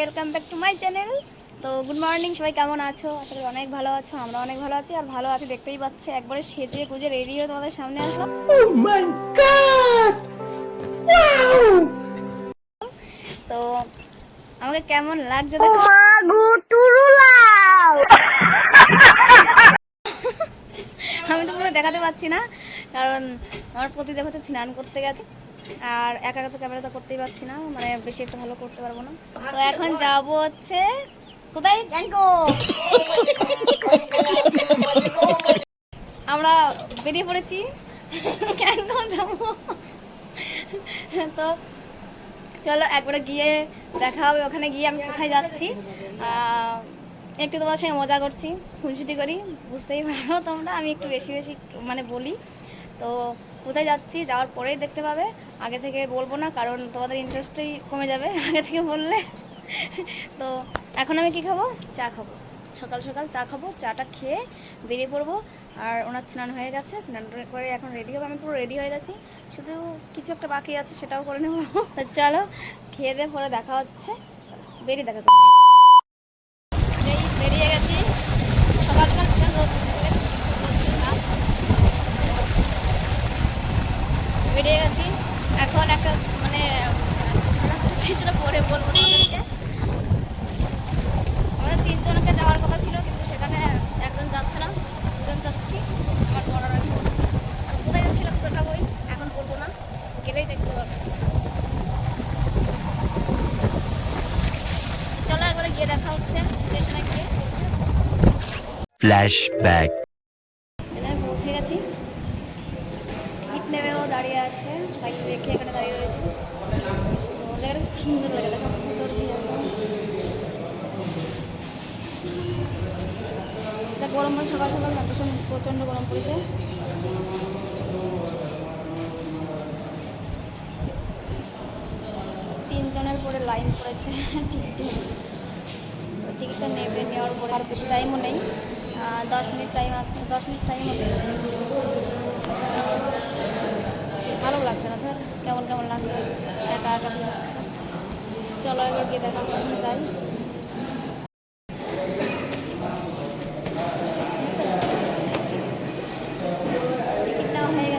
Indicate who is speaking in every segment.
Speaker 1: Welcome back to my channel তো good morning সবাই কেমন আছো? আশা করি অনেক ভালো আছো আমরা অনেক ভালো আছি আর ভালো আছি দেখতেই পাচ্ছ একবারে সেজে গুজে রেডি হয়ে তোমাদের সামনে আসলাম। তো আমাকে কেমন লাগছে দেখো? আমি তো পুরো দেখাতে পাচ্ছি না কারণ আমার প্রতি দেখো হচ্ছে স্নান করতে গেছে। আর একা একা তো ক্যামেরা তো করতেই পারছি না মানে বেশি একটা ভালো করতে পারব না। তো এখন যাব হচ্ছে কোথায়? আমরা বেরিয়ে পড়েছি। গ্যাংকো যাব। তো চলো একবারে গিয়ে দেখা হবে ওখানে গিয়ে আমি কোথায় যাচ্ছি। একটু তোমার সঙ্গে মজা করছি খুনসুটি করি বুঝতেই পারো তোমরা আমি একটু বেশি বেশি মানে বলি। তো কোথায় যাচ্ছি, যাওয়ার পরেই দেখতে পাবে। আগে থেকে বলব না, কারণ তোমাদের ইন্টারেস্টই কমে যাবে। আগে থেকে বললে। তো এখন আমি কি খাব? চা খাব। সকাল সকাল চা খাব, চাটা খেয়ে বেরিয়ে পড়ব। আর ওনার স্নান হয়ে গেছে, স্নান করে এখন রেডি হবে। আমি পুরো রেডি হয়ে গেছি। শুধু কিছু একটা বাকি আছে, সেটাও করে নেব। চলো, খেয়ে দিয়ে পরে দেখা হচ্ছে। বেরিয়ে দেখা করছি এই বেরিয়ে গেছি সকাল সকাল ভীষণ রোদ উঠেছে। রোদ্দুর ভাব। বেরিয়ে গেছি এখন একটা মানে সেটা পরে বলব তোমাদেরকে আমাদের তিনজনকে যাওয়ার কথা ছিল কিন্তু সেখানে একজন যাচ্ছে না দুজন যাচ্ছি আমার বড় আর আমি। আর কোথায় যাচ্ছিলাম কোথাটা বই এখন বলব না গেলেই দেখতে পাবে তো চলো একবারে গিয়ে দেখা হচ্ছে স্টেশনে গিয়ে পৌঁছে এখানে পৌঁছে গেছি। নেমেও দাঁড়িয়ে আছে। রেখে এখানে দাঁড়িয়ে রয়েছে। সুন্দর সুন্দর দিয়ে গরম সকাল সকাল ভীষণ প্রচণ্ড গরম পড়েছে। তিনজনের পরে লাইন পড়েছে। টিকিট টিকিটটা নেবে, নেওয়ার পরে আর বেশি টাইমও নেই। দশ মিনিট টাইম আছে, দশ মিনিট টাইম হবে। ভালো লাগছে না ধর কেমন কেমন লাগছে? একা একা চলো এবার গিয়ে দেখা যাই। টিকিট নেওয়া হয়ে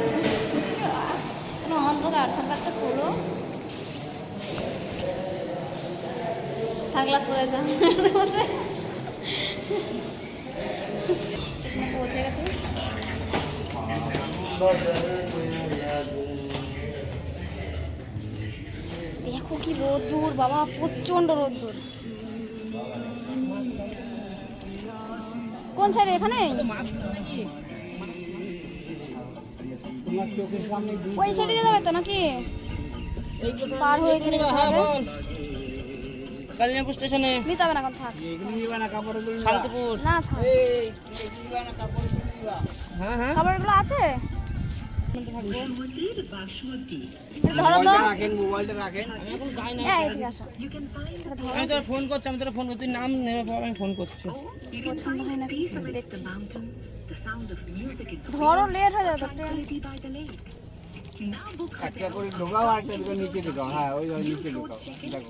Speaker 1: বাবা প্রচণ্ড রোদ্দুর কোন সাইডে এখানে ওই সাইডে যাবে তো নাকি পার হয়ে চলে যেতে হবে
Speaker 2: কালিয়াপুর স্টেশনে
Speaker 1: নিতে হবে না এখন থাক
Speaker 2: শান্তিপুর
Speaker 1: না থাক
Speaker 2: হ্যাঁ হ্যাঁ
Speaker 1: খাবারগুলো আছে
Speaker 2: ফোন করছি আমি তোর ফোন করছি। নাম নেমে পর আমি ফোন করছি।
Speaker 1: দেখছি ধরো লেট হয়ে যাবে।
Speaker 3: একটা করে ঢোকাও আর একটা করে নিচে ঢোকাও। হ্যাঁ ওই ওই নিচে ঢোকাও। দেখো।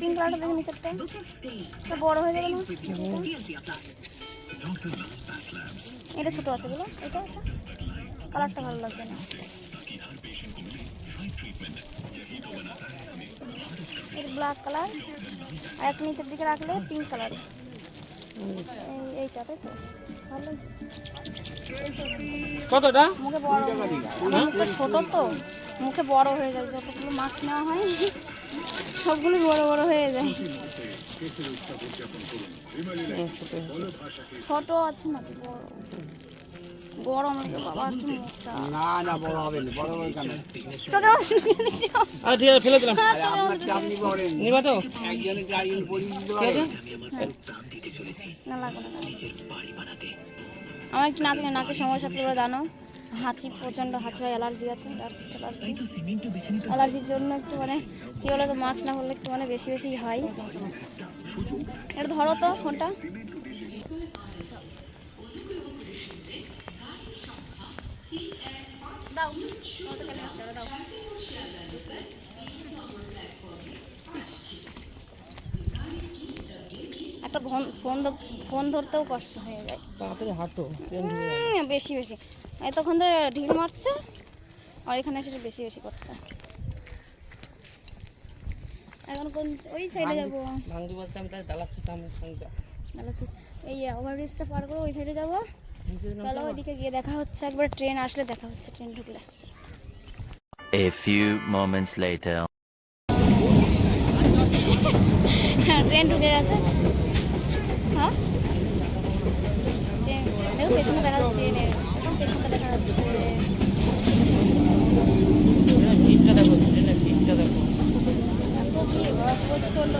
Speaker 1: ওই কালারটা দেখে নিচেরটা এটা বড় হয়ে যাবে না? এটা ছোট আছে বলো। এটা এটা। কালারটা ভালো লাগবে না। এটা ব্ল্যাক কালার আর একটা নিচের দিকে রাখলে পিঙ্ক কালার এইটা তাই তো? ভালো
Speaker 2: কতটা?
Speaker 1: মুখে বড় আমার মুখে ছোট তো। মুখে বড় হয়ে যায় যতগুলো মাছ নেওয়া হয় সবগুলো বড় বড় হয়ে যায়। ছোট। আছে না তো বড়। গরম বাবা
Speaker 3: না না বড় হবে না বড় হবে কেন।
Speaker 2: আচ্ছা ঠিক আছে ফেলে দিলাম।
Speaker 3: নিবে
Speaker 2: তো।
Speaker 3: একজনের গাড়ি
Speaker 1: না লাগবে না আমার একটু নাচে নাকের সমস্যা তোমরা জানো। হাঁচি প্রচণ্ড হাঁচি হয় অ্যালার্জি আছে অ্যালার্জি। অ্যালার্জির জন্য একটু মানে কি বলে তো মাছ না হলে একটু মানে বেশি বেশি হয়। এটা ধরো তো ফোনটা। দাও। দাও একটা ফোন ফোন ধরতেও কষ্ট হয়ে যায়।
Speaker 2: তাড়াতাড়ি হাঁটো
Speaker 1: বেশি বেশি। এতক্ষণ ধরে ঢিল মারছে আর এখানে এসে বেশি বেশি করছে। এখন কোন ওই সাইডে যাব।
Speaker 2: ভাঙ্গি বলছে আমি তাই দাঁড়াচ্ছি সামনে
Speaker 1: তাহলে তো এই ওভারব্রিজটা পার করে ওই সাইডে যাব। চলো ওইদিকে গিয়ে দেখা হচ্ছে একবার ট্রেন আসলে দেখা হচ্ছে ট্রেন ঢুকলে।
Speaker 4: A few moments later.
Speaker 1: হ্যাঁ ট্রেন ঢুকে গেছে। হ্যাঁ? ট্রেন দেখো পেছনে দেখা যাচ্ছে ট্রেনের একদম পেছনটা দেখা যাচ্ছে।
Speaker 2: ভিড়টা দেখো ট্রেনের ভিড়টা দেখো।
Speaker 1: এত ভিড়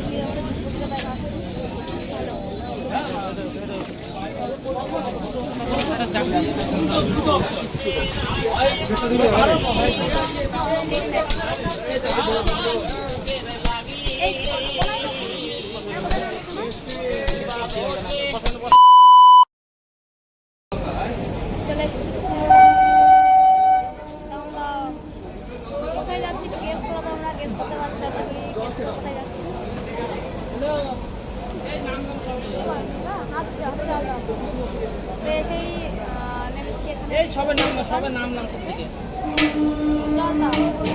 Speaker 1: ভিড় আমাদের এই চলে এসেছি আমরা কোথায় যাচ্ছি একটু গেস করো তোমরা গেস করতে পারছ আশা করি গেস করো কোথায় যাচ্ছি আচ্ছা চলো তো সেই আহ, নেমেছি এখানে
Speaker 2: এই সবে নাম নাম থেকে?
Speaker 1: জলদা খিদে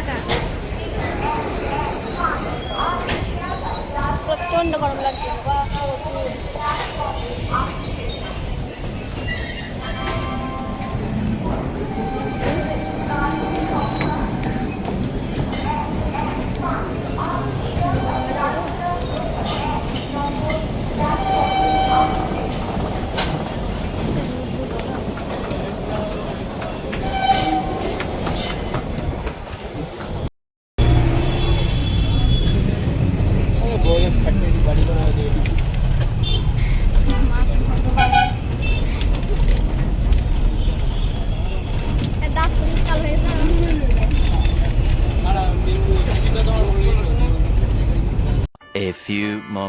Speaker 1: একা প্রচণ্ড গরম লাগছে।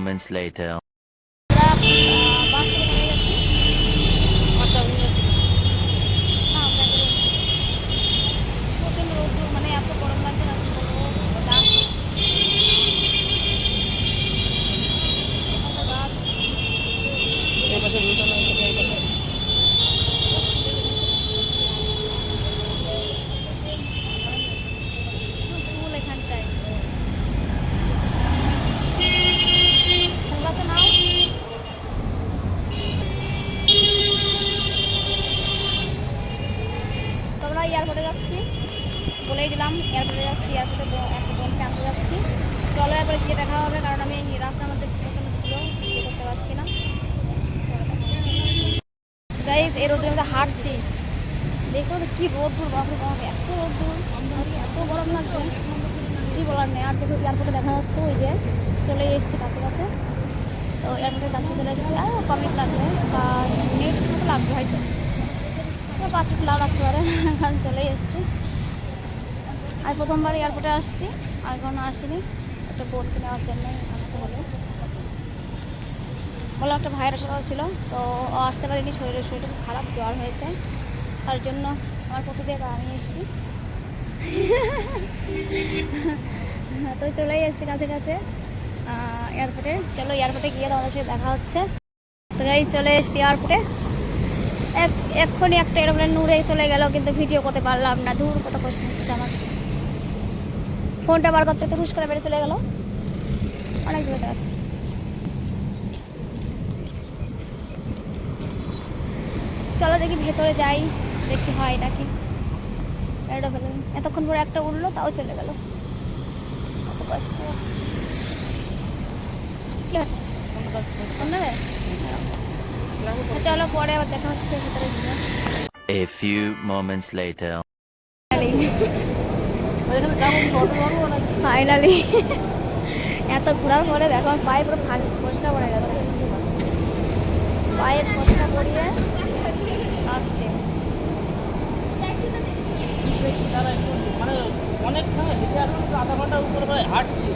Speaker 4: Moments later.
Speaker 1: এয়ারপোর্টে যাচ্ছি। বলেই দিলাম এয়ারপোর্টে যাচ্ছি এয়ারপোর্টে একটা বোনকে আনতে যাচ্ছি। চলো এরপরে গিয়ে দেখা হবে, কারণ আমি রাস্তার মধ্যে প্রচণ্ড ধুলো ইয়ে করতে পারছি না। গাইজ এই রোদের মধ্যে হাঁটছি। দেখো কি রোদ্দুর বাপরে বাপ এত রোদ্দুর এত গরম লাগছে। কিছুই বলার নেই, আর দেখো এয়ারপোর্টে দেখা যাচ্ছে, ওই যে চলে এসেছি কাছে কাছে। তো এয়ারপোর্টের কাছে চলে এসেছি। আর কম মিনিট লাগবে, পাঁচ মিনিট মতো লাগবে হয়তো। তো পাঁচ মিনিট লাভ লাগতে পারে। কারণ চলেই এসছি আর প্রথমবার এয়ারপোর্টে আসছি, আর কোনো আসিনি। একটা বোনকে নেওয়ার জন্যই আসতে হলো। বললাম একটা ভাইয়ের আসার ছিল, তো ও আসতে পারেনি, শরীরের শরীরটা খারাপ, জ্বর হয়েছে। তার জন্য আমার দিয়ে আমি এসেছি। তো চলেই এসেছি কাছে কাছে এয়ারপোর্টে চলো এয়ারপোর্টে গিয়ে তোমাদের সাথে দেখা হচ্ছে। তো এই চলে এসছি এয়ারপোর্টে এক্ষুনি একটা এরোপ্লেন উড়ে চলে গেল কিন্তু ভিডিও করতে পারলাম না। দূর কত কষ্ট হচ্ছে আমার। ফোনটা বার করতে তো হুশ করে বেড়ে চলে গেল। অনেক দূরে আছে চলো দেখি ভেতরে যাই দেখি হয় নাকি। এটা হলো এতক্ষণ পরে একটা উঠল তাও চলে গেল। কত কষ্ট। কি আছে চলো পরে আবার দেখা হচ্ছে ভিতরে
Speaker 4: A few moments later.
Speaker 1: Finally এত ঘোরার পরে দেখো পায়ে পুরো ফসকা পড়ে গেছে। পায়ে ফসকা পড়িয়ে লাস্টে
Speaker 2: দাদা একটু মানে অনেক সময় হেঁটে আসলাম তো আধা ঘণ্টার উপরে প্রায় হাঁটছি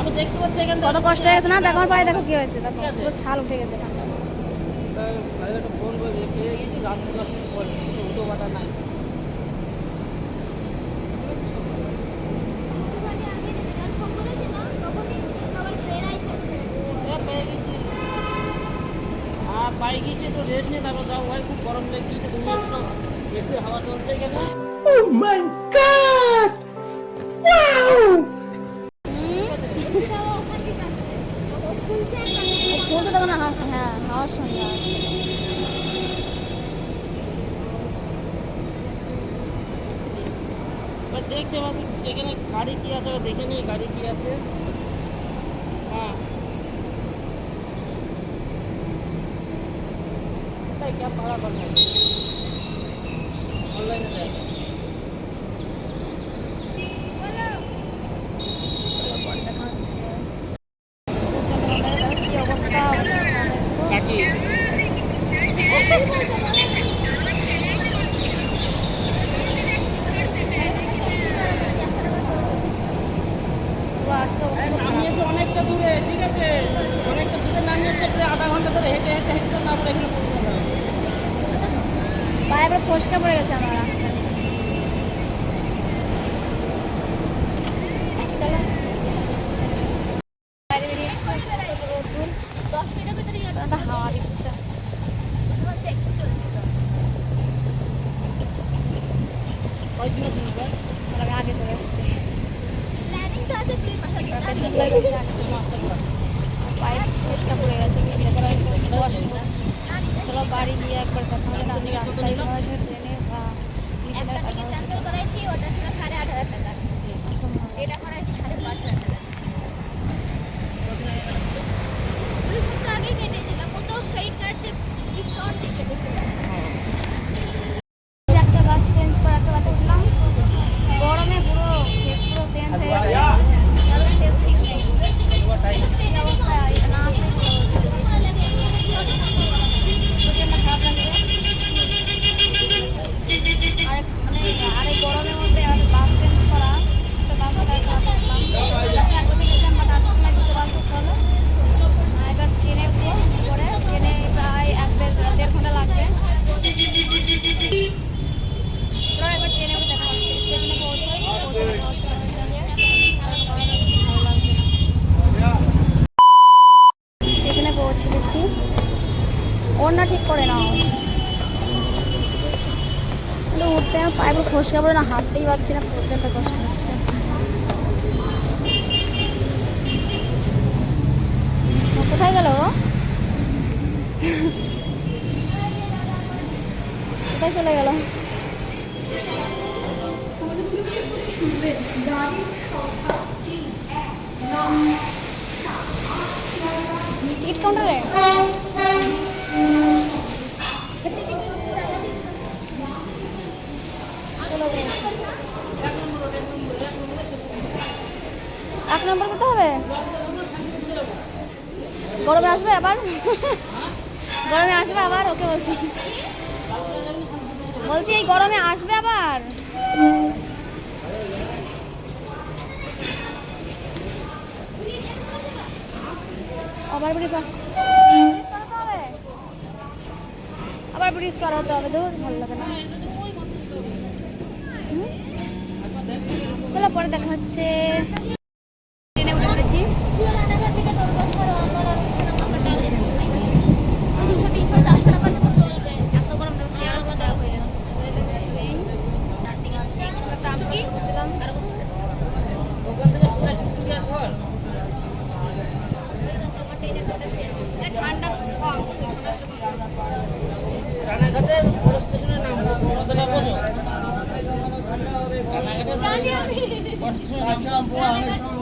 Speaker 2: আমি দেখতে পাচ্ছি এখান
Speaker 1: কত কষ্ট হয়ে গেছে না দেখো পায়ে দেখো কি হয়েছে দেখো। পুরো ছাল উঠে গেছে
Speaker 2: পাই গিয়েছি একটু রেস্ট নিয়ে তারপর ভাই খুব গরম লেগে গিয়েছে তুমি বেশি হাওয়া চলছে এখানে এবার দেখছি এবার এখানে গাড়ি কি আছে এবার দেখে নিই গাড়ি কি আছে হ্যাঁ কোথায় ক্যাব ভাড়া করবেন অনলাইনে দেয়
Speaker 1: চলো পরে দেখা হচ্ছে প্রচণ্ড মাথায় দেখো কি অবস্থা
Speaker 2: কাকি
Speaker 1: পুরো আসছে অবস্থা খারাপ।
Speaker 2: নামিয়েছে অনেকটা দূরে ঠিক আছে অনেকটা দূরে নামিয়েছে প্রায় আধা ঘণ্টা ধরে হেঁটে হেঁটে হেঁটে না পরে এখানে পৌঁছতে হবে
Speaker 1: পায়ে পুরো ফসকা পড়ে গেছে আমার রাস্তায় চলো বাইরে বেরিয়ে এসেছি, রোদ্দুর। একটা হাওয়া দিচ্ছে
Speaker 2: কয়েকদিনের জন্য ভাই?
Speaker 1: আমি আগে চলে পায়ে ফসকা পড়ে গেছে চলো বাড়ি গিয়ে একবার কথা বলে আমি রাস্তায় ট্রেনে বা মিশনের কথা হচ্ছে একটা বাস চেঞ্জ করে। একটা বাসে উঠলাম গরমে পুরো ফেস পুরো চেঞ্জ হয়ে গেছে কারণ ফেস ঠিক নেই এই অবস্থা এটা না আসলে কি অবস্থা? প্রচণ্ড খারাপ লাগছে আর মানে আর এই গরমের মধ্যে আর বাস চেঞ্জ করা একটা বাস খারাপ লাগলাম একদমই গেছিলাম বাট আটটার সময় দুটো বাস করতে হলো আর এবার ট্রেনে উঠবো করে ট্রেনে প্রায় এক দেড় দেড় ঘণ্টা লাগবে চলো এবার ট্রেনে উঠে দেখা হচ্ছে স্টেশনে পৌঁছাই পৌঁছে দেখা হচ্ছে তোমাদের সঙ্গে আর গরমে খুব ভালো লাগছে স্টেশনে পৌঁছে গেছি ওড়না ঠিক করে নাও কিন্তু উঠতে আমার পায়ে পুরো না, হাঁটতেই পারছি না, প্রচণ্ড কষ্ট হচ্ছে। কোথায় গেল? কোথায় চলে গেল? টিকিট কাউন্টারে? এক নম্বর করতে হবে? গরমে আসবে আবার? গরমে আসবে আবার, ওকে বলছি। বলছি এই গরমে আসবে আবার? আবার ব্রিজ আবার পার হতে হবে দূর ভালো লাগে না? চলো পরে দেখা হচ্ছে ট্রেনে উঠে পড়েছি এত গরম দেখো চেয়ার উপর দেওয়া হয়ে গেছে শরীরে কিছু নেই একটা আমকি দিলাম
Speaker 2: ওখান থেকে সোজা টুকটুকিয়ার ঘর
Speaker 1: ঠান্ডা কম
Speaker 2: রানাঘাটে বড় স্টেশনের নাম বড়তলা বোঝো রানাঘাটে বড় স্টেশনের নাম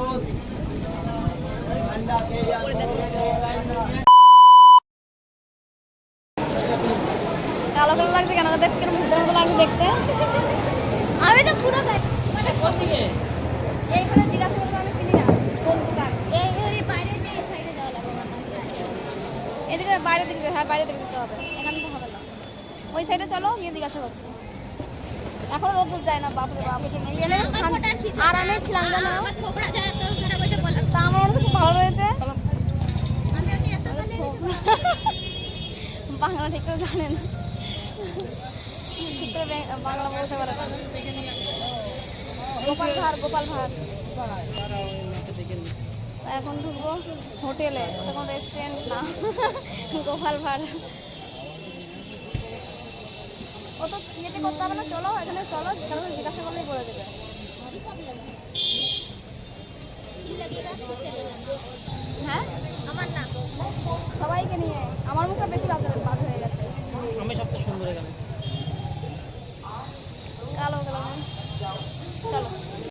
Speaker 1: কালো কালো লাগছে কেন দেখতে কেন ভূতের মতো লাগছে দেখতে আমি তো পুরো মানে
Speaker 2: কোন দিকে
Speaker 1: এইখানে জিজ্ঞাসা আমি চিনি না। কোন দোকান? এই ওই বাইরে যে সাইডে যাওয়া লাগবে আমার এদিকে দিকে হ্যাঁ বাইরে দিকে যেতে হবে। এখানে তো হবে না। ওই সাইডে চলো গিয়ে জিজ্ঞাসা করছি। এখন রোদ যায় না বাপরে বাপ আর ছিলাম জানো? তা আমার মনে খুব ভালো রয়েছে। বাংলা ঠিক করে জানে না। ঠিক করে বাংলা বলতে পারে গোপাল ভাঁড় গোপাল ভাঁড়। এখন ঢুকবো হোটেলে তখন রেস্টুরেন্ট না। গোপাল ভাঁড়। ও তো ইয়েতে করতে হবে না চলো এখানে চলো কারণ জিজ্ঞাসা করলেই বলে দেবে। হ্যাঁ? সবাইকে নিয়ে। আমার মুখটা বেশি বাদ বাদ হয়ে গেছে।
Speaker 2: আমি সবচেয়ে সুন্দর এখানে।
Speaker 1: কালো কালো।